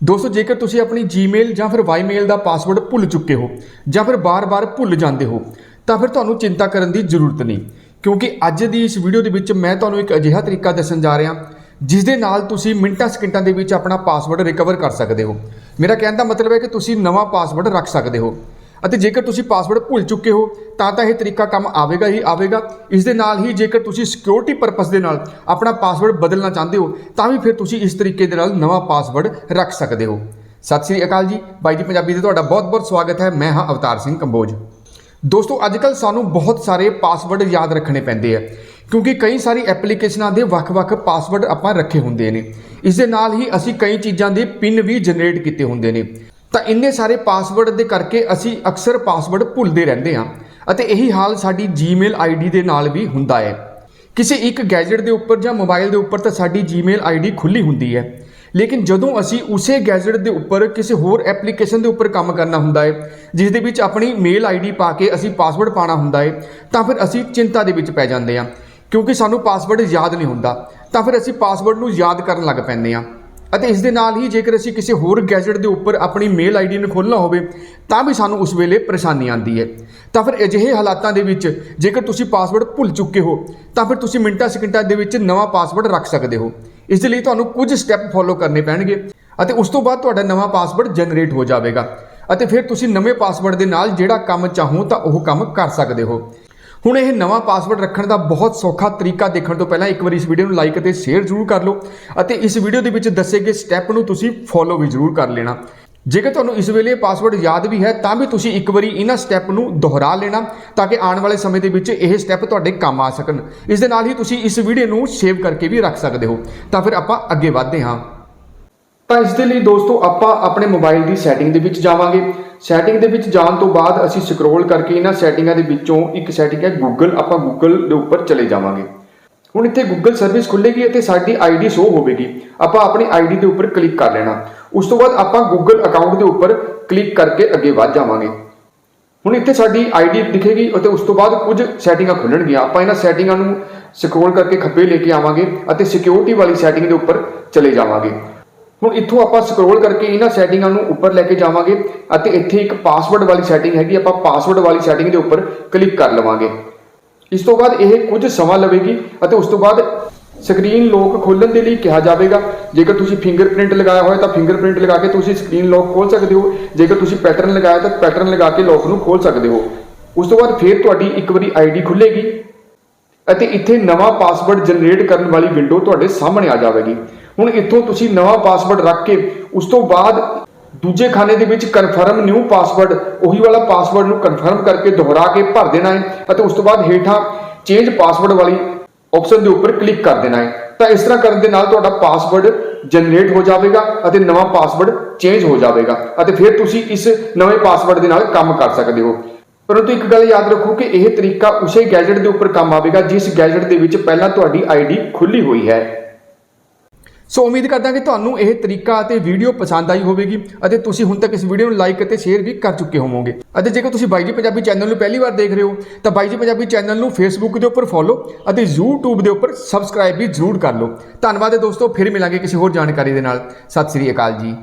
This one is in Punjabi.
ਦੋਸਤੋ, ਜੇਕਰ ਤੁਸੀਂ ਆਪਣੀ Gmail ਜਾਂ ਫਿਰ Ymail ਦਾ ਪਾਸਵਰਡ ਭੁੱਲ ਚੁੱਕੇ ਹੋ ਜਾਂ ਫਿਰ ਬਾਰ-ਬਾਰ ਭੁੱਲ ਜਾਂਦੇ ਹੋ, ਤਾਂ ਫਿਰ ਤੁਹਾਨੂੰ ਚਿੰਤਾ ਕਰਨ ਦੀ ਜ਼ਰੂਰਤ ਨਹੀਂ। ਕਿਉਂਕਿ ਅੱਜ ਦੀ ਇਸ ਵੀਡੀਓ ਦੇ ਵਿੱਚ ਮੈਂ ਤੁਹਾਨੂੰ ਇੱਕ ਅਜਿਹਾ ਤਰੀਕਾ ਦੱਸਣ ਜਾ ਰਿਹਾ, ਜਿਸ ਦੇ ਨਾਲ ਤੁਸੀਂ ਮਿੰਟਾਂ ਸਕਿੰਟਾਂ ਦੇ ਵਿੱਚ ਆਪਣਾ ਪਾਸਵਰਡ ਰਿਕਵਰ ਕਰ ਸਕਦੇ ਹੋ। ਮੇਰਾ ਕਹਿਣ ਦਾ ਮਤਲਬ ਹੈ ਕਿ ਤੁਸੀਂ ਨਵਾਂ ਪਾਸਵਰਡ ਰੱਖ ਸਕਦੇ ਹੋ। ਅਤੇ ਜੇਕਰ ਤੁਸੀਂ ਪਾਸਵਰਡ ਭੁੱਲ ਚੁੱਕੇ ਹੋ, ਤਾਂ ਤਾਂ ਇਹ ਤਰੀਕਾ ਕੰਮ ਆਵੇਗਾ ਹੀ ਆਵੇਗਾ। ਇਸ ਦੇ ਨਾਲ ਹੀ ਜੇਕਰ ਤੁਸੀਂ ਸਿਕਿਉਰਿਟੀ ਪਰਪਸ ਦੇ ਨਾਲ ਆਪਣਾ ਪਾਸਵਰਡ ਬਦਲਣਾ ਚਾਹੁੰਦੇ ਹੋ, ਤਾਂ ਵੀ ਫਿਰ ਤੁਸੀਂ ਇਸ ਤਰੀਕੇ ਦੇ ਨਾਲ ਨਵਾਂ ਪਾਸਵਰਡ ਰੱਖ ਸਕਦੇ ਹੋ। ਸਤਿ ਸ੍ਰੀ ਅਕਾਲ ਜੀ। ਬਾਈ ਜੀ ਪੰਜਾਬੀ ਦੇ ਤੁਹਾਡਾ ਬਹੁਤ-ਬਹੁਤ ਸਵਾਗਤ ਹੈ। ਮੈਂ ਹਾਂ ਅਵਤਾਰ ਸਿੰਘ ਕੰਬੋਜ। ਦੋਸਤੋ ਅੱਜਕੱਲ ਸਾਨੂੰ ਬਹੁਤ ਸਾਰੇ ਪਾਸਵਰਡ ਯਾਦ ਰੱਖਣੇ ਪੈਂਦੇ ਆ, ਕਿਉਂਕਿ ਕਈ ਸਾਰੀ ਐਪਲੀਕੇਸ਼ਨਾਂ ਦੇ ਵੱਖ-ਵੱਖ ਪਾਸਵਰਡ ਆਪਾਂ ਰੱਖੇ ਹੁੰਦੇ ਨੇ। ਇਸ ਦੇ ਨਾਲ ਹੀ ਅਸੀਂ ਕਈ ਚੀਜ਼ਾਂ ਦੇ ਪਿਨ ਵੀ ਜਨਰੇਟ ਕੀਤੇ ਹੁੰਦੇ ਨੇ। ਤਾਂ ਇੰਨੇ ਸਾਰੇ ਪਾਸਵਰਡ ਦੇ ਕਰਕੇ ਅਸੀਂ ਅਕਸਰ ਪਾਸਵਰਡ ਭੁੱਲਦੇ ਰਹਿੰਦੇ ਹਾਂ ਅਤੇ ਇਹੀ ਹਾਲ ਸਾਡੀ Gmail ID ਦੇ ਨਾਲ ਵੀ ਹੁੰਦਾ ਹੈ। ਕਿਸੇ ਇੱਕ ਗੈਜਟ ਦੇ ਉੱਪਰ ਜਾਂ ਮੋਬਾਈਲ ਦੇ ਉੱਪਰ ਤਾਂ ਸਾਡੀ Gmail ID ਖੁੱਲੀ ਹੁੰਦੀ ਹੈ। ਲੇਕਿਨ ਜਦੋਂ ਅਸੀਂ ਉਸੇ ਗੈਜਟ ਦੇ ਉੱਪਰ ਕਿਸੇ ਹੋਰ ਐਪਲੀਕੇਸ਼ਨ ਦੇ ਉੱਪਰ ਕੰਮ ਕਰਨਾ ਹੁੰਦਾ ਹੈ, ਜਿਸ ਦੇ ਵਿੱਚ ਆਪਣੀ ਮੇਲ ਆਈਡੀ ਪਾ ਕੇ ਅਸੀਂ ਪਾਸਵਰਡ ਪਾਣਾ ਹੁੰਦਾ ਹੈ, ਤਾਂ ਫਿਰ ਅਸੀਂ ਚਿੰਤਾ ਦੇ ਵਿੱਚ ਪੈ ਜਾਂਦੇ ਹਾਂ। ਕਿਉਂਕਿ ਸਾਨੂੰ ਪਾਸਵਰਡ ਯਾਦ ਨਹੀਂ ਹੁੰਦਾ, ਤਾਂ ਫਿਰ ਅਸੀਂ ਪਾਸਵਰਡ ਨੂੰ ਯਾਦ ਕਰਨ ਲੱਗ ਪੈਂਦੇ ਹਾਂ। ਅਤੇ ਇਸ ਦੇ ਨਾਲ ਹੀ ਜੇਕਰ ਅਸੀਂ ਕਿਸੇ ਹੋਰ ਗੈਜਟ ਦੇ ਉੱਪਰ ਆਪਣੀ ਮੇਲ ਆਈਡੀ ਨੂੰ ਖੋਲ੍ਹਣਾ ਹੋਵੇ, ਤਾਂ ਵੀ ਸਾਨੂੰ ਉਸ ਵੇਲੇ ਪਰੇਸ਼ਾਨੀ ਆਉਂਦੀ ਹੈ। ਤਾਂ ਫਿਰ ਅਜਿਹੇ ਹਾਲਾਤਾਂ ਦੇ ਵਿੱਚ ਜੇਕਰ ਤੁਸੀਂ ਪਾਸਵਰਡ ਭੁੱਲ ਚੁੱਕੇ ਹੋ, ਤਾਂ ਫਿਰ ਤੁਸੀਂ ਮਿੰਟਾਂ ਸਕਿੰਟਾਂ ਦੇ ਵਿੱਚ ਨਵਾਂ ਪਾਸਵਰਡ ਰੱਖ ਸਕਦੇ ਹੋ। ਇਸ ਦੇ ਲਈ ਤੁਹਾਨੂੰ ਕੁਝ ਸਟੈਪ ਫੋਲੋ ਕਰਨੇ ਪੈਣਗੇ ਅਤੇ ਉਸ ਤੋਂ ਬਾਅਦ ਤੁਹਾਡਾ ਨਵਾਂ ਪਾਸਵਰਡ ਜਨਰੇਟ ਹੋ ਜਾਵੇਗਾ। ਅਤੇ ਫਿਰ ਤੁਸੀਂ ਨਵੇਂ ਪਾਸਵਰਡ ਦੇ ਨਾਲ ਜਿਹੜਾ ਕੰਮ ਚਾਹੋ, ਤਾਂ ਉਹ ਕੰਮ ਕਰ ਸਕਦੇ ਹੋ। ਹੁਣ ਇਹ ਨਵਾਂ ਪਾਸਵਰਡ ਰੱਖਣ ਦਾ ਬਹੁਤ ਸੌਖਾ ਤਰੀਕਾ ਦੇਖਣ ਤੋਂ ਪਹਿਲਾਂ ਇੱਕ ਵਾਰੀ ਇਸ ਵੀਡੀਓ ਨੂੰ ਲਾਈਕ ਅਤੇ ਸ਼ੇਅਰ ਜ਼ਰੂਰ ਕਰ ਲਓ ਅਤੇ ਇਸ ਵੀਡੀਓ ਦੇ ਵਿੱਚ ਦੱਸੇ ਗਏ ਸਟੈਪ ਨੂੰ ਤੁਸੀਂ ਫੋਲੋ ਵੀ ਜ਼ਰੂਰ ਕਰ ਲੈਣਾ। ਜੇਕਰ ਤੁਹਾਨੂੰ ਇਸ ਵੇਲੇ ਪਾਸਵਰਡ ਯਾਦ ਵੀ ਹੈ, ਤਾਂ ਵੀ ਤੁਸੀਂ ਇੱਕ ਵਾਰੀ ਇਹਨਾਂ ਸਟੈਪ ਨੂੰ ਦੁਹਰਾ ਲੈਣਾ ਤਾਂ ਕਿ ਆਉਣ ਵਾਲੇ ਸਮੇਂ ਦੇ ਵਿੱਚ ਇਹ ਸਟੈਪ ਤੁਹਾਡੇ ਕੰਮ ਆ ਸਕਣ। ਇਸ ਦੇ ਨਾਲ ਹੀ ਤੁਸੀਂ ਇਸ ਵੀਡੀਓ ਨੂੰ ਸੇਵ ਕਰਕੇ ਵੀ ਰੱਖ ਸਕਦੇ ਹੋ। ਤਾਂ ਫਿਰ ਆਪਾਂ ਅੱਗੇ ਵਧਦੇ ਹਾਂ। ਤਾਂ ਇਸ ਦੇ ਲਈ ਦੋਸਤੋ ਆਪਾਂ ਆਪਣੇ ਮੋਬਾਈਲ ਦੀ ਸੈਟਿੰਗ ਦੇ ਵਿੱਚ ਜਾਵਾਂਗੇ। ਸੈਟਿੰਗ ਦੇ ਵਿੱਚ ਜਾਣ ਤੋਂ ਬਾਅਦ ਅਸੀਂ ਸਕਰੋਲ ਕਰਕੇ ਇਹਨਾਂ ਸੈਟਿੰਗਾਂ ਦੇ ਵਿੱਚੋਂ ਇੱਕ ਸੈਟਿੰਗ ਹੈ ਗੂਗਲ ਆਪਾਂ ਗੂਗਲ ਦੇ ਉੱਪਰ ਚਲੇ ਜਾਵਾਂਗੇ। ਹੁਣ ਇੱਥੇ ਗੂਗਲ ਸਰਵਿਸ ਖੁੱਲੇਗੀ ਅਤੇ ਸਾਡੀ ਆਈਡੀ ਸ਼ੋ ਹੋਵੇਗੀ। ਆਪਾਂ ਆਪਣੀ ਆਈਡੀ ਦੇ ਉੱਪਰ ਕਲਿੱਕ ਕਰ ਲੈਣਾ। ਉਸ ਤੋਂ ਬਾਅਦ ਆਪਾਂ ਗੂਗਲ ਅਕਾਊਂਟ ਦੇ ਉੱਪਰ ਕਲਿੱਕ ਕਰਕੇ ਅੱਗੇ ਵੱਧ ਜਾਵਾਂਗੇ। ਹੁਣ ਇੱਥੇ ਸਾਡੀ ਆਈਡੀ ਦਿਖੇਗੀ ਅਤੇ ਉਸ ਤੋਂ ਬਾਅਦ ਕੁਝ ਸੈਟਿੰਗਾਂ ਖੁੱਲਣਗੀਆਂ। ਆਪਾਂ ਇਹਨਾਂ ਸੈਟਿੰਗਾਂ ਨੂੰ ਸਕਰੋਲ ਕਰਕੇ ਖੱਬੇ ਲੈ ਕੇ ਆਵਾਂਗੇ ਅਤੇ ਸਿਕਿਉਰਿਟੀ ਵਾਲੀ ਸੈਟਿੰਗ ਦੇ ਉੱਪਰ ਚਲੇ ਜਾਵਾਂਗੇ। ਹੁਣ ਇੱਥੋਂ ਆਪਾਂ ਸਕਰੋਲ ਕਰਕੇ ਇਹਨਾਂ ਸੈਟਿੰਗਾਂ ਨੂੰ ਉੱਪਰ ਲੈ ਕੇ ਜਾਵਾਂਗੇ ਅਤੇ ਇੱਥੇ ਇੱਕ ਪਾਸਵਰਡ ਵਾਲੀ ਸੈਟਿੰਗ ਹੈਗੀ, ਆਪਾਂ ਪਾਸਵਰਡ ਵਾਲੀ ਸੈਟਿੰਗ ਦੇ ਉੱਪਰ ਕਲਿੱਕ ਕਰ ਲਵਾਂਗੇ। ਇਸ ਤੋਂ ਬਾਅਦ ਇਹ ਕੁਝ ਸਮਾਂ ਲਵੇਗੀ ਅਤੇ ਉਸ ਤੋਂ ਬਾਅਦ ਸਕਰੀਨ ਲੋਕ ਖੋਲਣ ਦੇ ਲਈ ਕਿਹਾ ਜਾਵੇਗਾ। ਜੇਕਰ ਤੁਸੀਂ ਫਿੰਗਰਪ੍ਰਿੰਟ ਲਗਾਇਆ ਹੋਇਆ ਤਾਂ ਫਿੰਗਰਪ੍ਰਿੰਟ ਲਗਾ ਕੇ ਤੁਸੀਂ ਸਕਰੀਨ ਲੋਕ ਖੋਲ ਸਕਦੇ ਹੋ। ਜੇਕਰ ਤੁਸੀਂ ਪੈਟਰਨ ਲਗਾਇਆ ਤਾਂ ਪੈਟਰਨ ਲਗਾ ਕੇ ਲੋਕ ਨੂੰ ਖੋਲ ਸਕਦੇ ਹੋ। ਉਸ ਤੋਂ ਬਾਅਦ ਫਿਰ ਤੁਹਾਡੀ ਇੱਕ ਵਾਰੀ ਆਈਡੀ ਖੁੱਲੇਗੀ ਅਤੇ ਇੱਥੇ ਨਵਾਂ ਪਾਸਵਰਡ ਜਨਰੇਟ ਕਰਨ ਵਾਲੀ ਵਿੰਡੋ ਤੁਹਾਡੇ ਸਾਹਮਣੇ ਆ ਜਾਵੇਗੀ। ਹੁਣ ਇੱਥੋਂ ਤੁਸੀਂ ਨਵਾਂ ਪਾਸਵਰਡ ਰੱਖ ਕੇ ਉਸ ਤੋਂ ਬਾਅਦ ਦੂਜੇ ਖਾਨੇ ਦੇ ਵਿੱਚ ਕਨਫਰਮ ਨਿਊ ਪਾਸਵਰਡ ਉਹੀ ਵਾਲਾ ਪਾਸਵਰਡ ਨੂੰ ਕਨਫਰਮ ਕਰਕੇ ਦੁਹਰਾ ਕੇ ਭਰ ਦੇਣਾ ਹੈ ਅਤੇ ਉਸ ਤੋਂ ਬਾਅਦ ਹੇਠਾਂ ਚੇਂਜ ਪਾਸਵਰਡ ਵਾਲੀ ਆਪਸ਼ਨ ਦੇ ਉੱਪਰ ਕਲਿੱਕ ਕਰ ਦੇਣਾ ਹੈ। ਤਾਂ ਇਸ ਤਰ੍ਹਾਂ ਕਰਨ ਦੇ ਨਾਲ ਤੁਹਾਡਾ ਪਾਸਵਰਡ ਜਨਰੇਟ ਹੋ ਜਾਵੇਗਾ ਅਤੇ ਨਵਾਂ ਪਾਸਵਰਡ ਚੇਂਜ ਹੋ ਜਾਵੇਗਾ ਅਤੇ ਫਿਰ ਤੁਸੀਂ ਇਸ ਨਵੇਂ ਪਾਸਵਰਡ ਦੇ ਨਾਲ ਕੰਮ ਕਰ ਸਕਦੇ ਹੋ। ਪਰੰਤੂ ਇੱਕ ਗੱਲ ਯਾਦ ਰੱਖੋ ਕਿ ਇਹ ਤਰੀਕਾ ਉਸੇ ਗੈਜਟ ਦੇ ਉੱਪਰ ਕੰਮ ਆਵੇਗਾ ਜਿਸ ਗੈਜਟ ਦੇ ਵਿੱਚ ਪਹਿਲਾਂ ਤੁਹਾਡੀ ਆਈਡੀ ਖੁੱਲੀ ਹੋਈ ਹੈ। ਸੋ ਉਮੀਦ ਕਰਦਾ ਕਿ ਤੁਹਾਨੂੰ ਇਹ ਤਰੀਕਾ ਅਤੇ ਵੀਡੀਓ ਪਸੰਦ ਆਈ ਹੋਵੇਗੀ ਅਤੇ ਤੁਸੀਂ ਹੁਣ ਤੱਕ ਇਸ ਵੀਡੀਓ ਨੂੰ ਲਾਈਕ ਅਤੇ ਸ਼ੇਅਰ ਵੀ ਕਰ ਚੁੱਕੇ ਹੋਵੋਗੇ। ਅਤੇ ਜੇਕਰ ਤੁਸੀਂ ਬਾਈ ਜੀ ਪੰਜਾਬੀ ਚੈਨਲ ਨੂੰ ਪਹਿਲੀ ਵਾਰ ਦੇਖ ਰਹੇ ਹੋ, ਤਾਂ ਬਾਈ ਜੀ ਪੰਜਾਬੀ ਚੈਨਲ ਨੂੰ ਫੇਸਬੁੱਕ ਦੇ ਉੱਪਰ ਫੋਲੋ ਅਤੇ YouTube ਦੇ ਉੱਪਰ ਸਬਸਕ੍ਰਾਈਬ ਵੀ ਜ਼ਰੂਰ ਕਰ ਲਓ। ਧੰਨਵਾਦ ਹੈ ਦੋਸਤੋ, ਫਿਰ ਮਿਲਾਂਗੇ ਕਿਸੇ ਹੋਰ ਜਾਣਕਾਰੀ ਦੇ ਨਾਲ। ਸਤਿ ਸ੍ਰੀ ਅਕਾਲ ਜੀ।